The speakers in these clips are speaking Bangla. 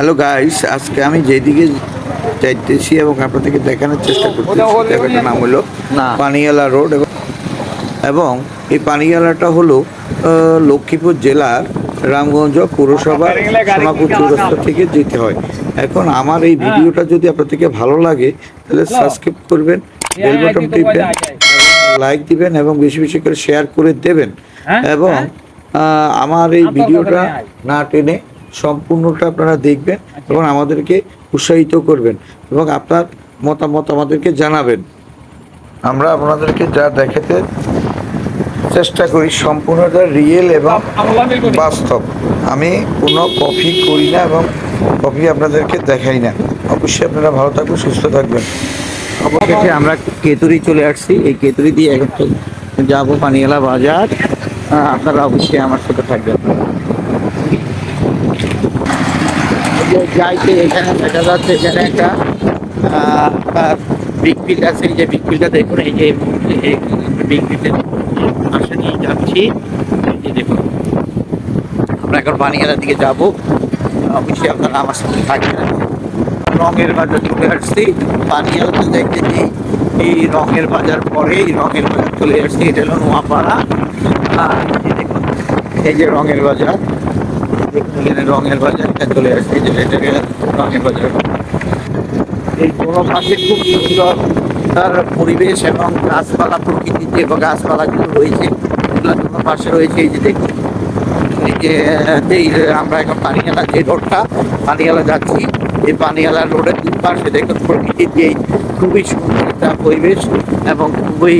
হ্যালো গাইস আজকে আমি যেদিকে যাইতেছি এবং আপনাদেরকে দেখানোর চেষ্টা করতেছি জায়গাটার নাম হলো পানিয়ালা রোড এবং এবং এই পানিয়ালাটা হলো লক্ষ্মীপুর জেলার রামগঞ্জ পৌরসভা সোনাপুর চৌরাস্তা থেকে যেতে হয়। এখন আমার এই ভিডিওটা যদি আপনাদেরকে ভালো লাগে তাহলে সাবস্ক্রাইব করবেন বেল বাটন টিপবেন লাইক দিবেন এবং বেশি বেশি করে শেয়ার করে দেবেন। এবং আমার এই ভিডিওটা না টেনে সম্পূর্ণটা আপনারা দেখবেন এবং আমাদেরকে উৎসাহিত করবেন এবং আপনার মতামত আমাদেরকে জানাবেন। আমরা আপনাদেরকে যা দেখাতে চেষ্টা করি সম্পূর্ণটা রিয়েল এবং বাস্তব। আমি কোনো কপি করি না এবং কপি আপনাদেরকে দেখাই না। অবশ্যই আপনারা ভালো থাকবেন সুস্থ থাকবেন। অবশেষে আমরা কেতুরি চলে আসছি। এই কেতুরি দিয়ে এখন যাব পানিয়ালা বাজার। আপনারা অবশ্যই আমার সাথে থাকবেন এই যে যাইতে এখানে দেখা যাচ্ছে এখানে একটা বিগ ফিল্ড আছে। এই যে বিগ দেখুন এই যে বিগ ফিল্ডের পাশে নিয়ে যাচ্ছি। দেখুন আমরা এখন পানিয়ালার দিকে যাব। অবশ্যই আপনারা আমার সাথে থাকবেন। রঙের বাজার চলে আসছি। পানিয়ালতে দেখতে যে এই রঙের বাজার পরে এই রঙের বাজার চলে আসছি। এটা হলো নোয়াপাড়া। আর দেখুন, এই যে রঙের বাজার। এখানে রঙের বাজার বাজারটা চলে আসছে যে এটাকে রঙের বাজার। এই কোনো পাশে খুব সুন্দর তার পরিবেশ এবং গাছপালা, প্রকৃতির যে গাছপালাগুলো রয়েছে এগুলো পাশে রয়েছে এই যে দেখুন, এই যে আমরা এখন পানিয়ালা যে রোডটা, পানিয়ালা যাচ্ছি, এই পানিয়ালা রোডের দুই পাশে দেখুন প্রকৃতির যে খুবই সুন্দর একটা পরিবেশ এবং খুবই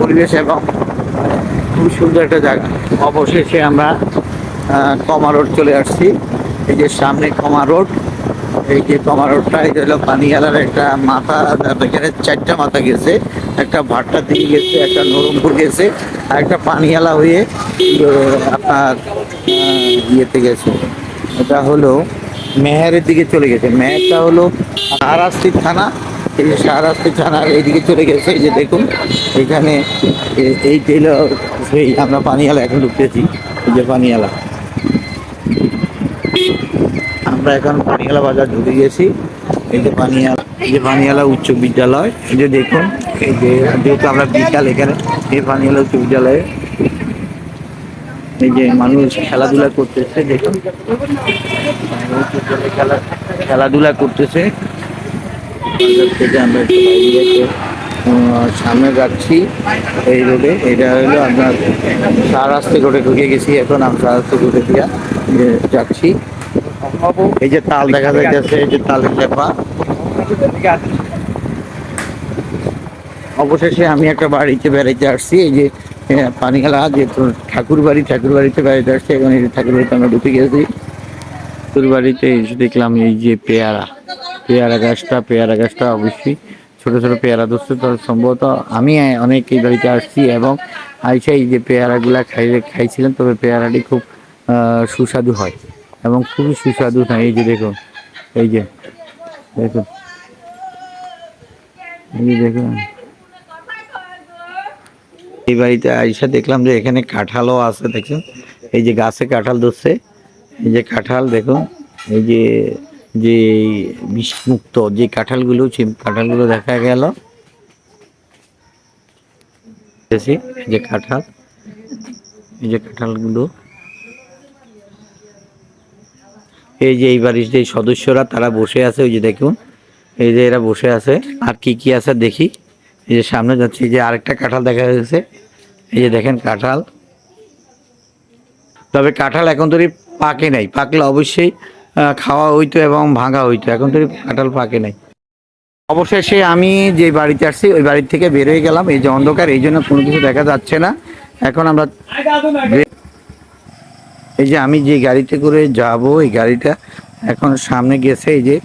পরিবেশ এবং খুব সুন্দর একটা জায়গা। অবশেষে আমরা কমা রোড চলে আসছি। এই যে সামনে কমা রোড, এই যে কমা রোডটা এটা হলো পানিয়ালার একটা মাথা, এখানে চারটা মাথা গেছে। একটা ভাট্টা দিয়ে গেছে, একটা নরমপুর গেছে, আর একটা পানিয়ালা হয়ে আপনার ইয়েতে গেছে। এটা হলো মেহেরের দিকে চলে গেছে। মেহেরটা হলো শাহরাস্তি থানা। এই যে শাহরাস্তি থানার এইদিকে চলে গেছে। এই যে দেখুন, এখানে এই তেল সেই আমরা পানিয়ালা এখন ঢুকতেছি, এই যে পানিয়ালা। আমরা এখন পানিয়ালা বাজার ঢুকে গেছি। এই যে পানিয়ালা, এই যে পানিয়ালা উচ্চ বিদ্যালয়, এই যে দেখুন, এই যে যেহেতু আমরা বিকাল এখানে, এই পানিয়ালা উচ্চ বিদ্যালয়ে এই যে মানুষ খেলাধুলা করতেছে, দেখুন। খেলা, খেলাধুলা করতেছে। আমরা সামনে যাচ্ছি এই রোডে। এটা হলো আপনার সারাস্তি রোডে ঢুকে গেছি, এখন আমরা সারাস্তি রোডে দিয়া যাচ্ছি। এই যে তাল দেখা যাইতেছে, এই যে তালের অবশেষে আমি একটা বাড়িতে বেড়াইতে আসছি, এই যে পানিখালা যে ঠাকুর বাড়ি, ঠাকুর বাড়িতে বেড়াইতে আসছি, এখন এই ঠাকুর বাড়িতে আমরা ঢুকে গেছি। ঠাকুর বাড়িতে এসে দেখলাম এই যে পেয়ারা। পেয়ারা গাছটা পেয়ারা গাছটা অবশ্যই ছোট ছোট পেয়ারা ধরছে, তো সম্ভবত আমি অনেক এই বাড়িতে আসছি এবং আইসা এই যে পেয়ারাগুলা খাই খাইছিলাম, তবে পেয়ারাটি খুব সুস্বাদু হয়। এবং খুবই সুস্বাদু হয় এই যে দেখুন এই যে দেখুন এই যে দেখুন এই বাড়িতে আইসা দেখলাম যে এখানে কাঁঠালও আছে দেখুন এই যে গাছে কাঁঠাল ধরছে, এই যে কাঁঠাল দেখুন এই যে যে বিষমুক্ত, যে কাঁঠালগুলো, সেই কাঁঠালগুলো দেখা গেল। এই যে কাঁঠাল, এই যে কাঁঠালগুলো। এই যে এই বাড়ির যে সদস্যরা, তারা বসে আছে, ওই যে দেখুন, এই যে এরা বসে আছে, আর কি কি আছে দেখি। এই যে সামনে যাচ্ছে যে আরেকটা কাঁঠাল দেখা যাচ্ছে। এই যে দেখেন কাঁঠাল। তবে কাঁঠাল এখন তৈরি পাকে নাই, পাকলে অবশ্যই খাওয়া হইতো এবং ভাঙা হইতো, এখন তৈরি কাঁঠাল পাকে নাই। অবশেষে আমি যে বাড়িতে আসছি, ওই বাড়ি থেকে বের হয়ে গেলাম, এই যে অন্ধকার, এই জন্য কোনো কিছু দেখা যাচ্ছে না। এখন আমরা এই যে আমি যে গাড়িতে করে যাব, এই গাড়িটা এখন সামনে গেছে, এই যে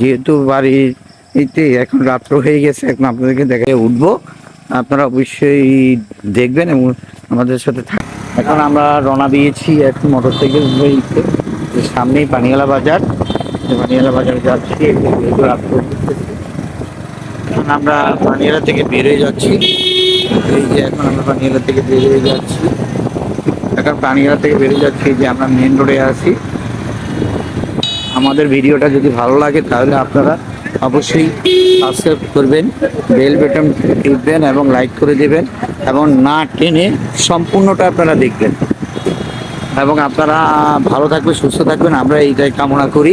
যেহেতু বাড়িতে এখন রাত্র হয়ে গেছে, এখন আপনাদেরকে দেখায় উঠবো। আপনারা অবশ্যই দেখবেন এবং আমাদের সাথে থাক এখন আমরা রওনা দিয়েছি এখন মোটরসাইকেল সামনেই পানিয়ালা বাজার। পানিয়ালা বাজার যাচ্ছি এখন আমরা পানিয়ালা থেকে বেরোয় যাচ্ছি। এই যে এখন আমরা পানিয়ালা থেকে বেরিয়ে যাচ্ছি। এখন প্রাণীরা থেকে বেরিয়ে যাচ্ছি যে আমরা মেন রোডে আছি। আমাদের ভিডিওটা যদি ভালো লাগে তাহলে আপনারা অবশ্যই সাবস্ক্রাইব করবেন বেল বেটন টিপবেন এবং লাইক করে দেবেন এবং না টেনে সম্পূর্ণটা আপনারা দেখবেন। এবং আপনারা ভালো থাকবেন, সুস্থ থাকবেন। আমরা এইটাই কামনা করি।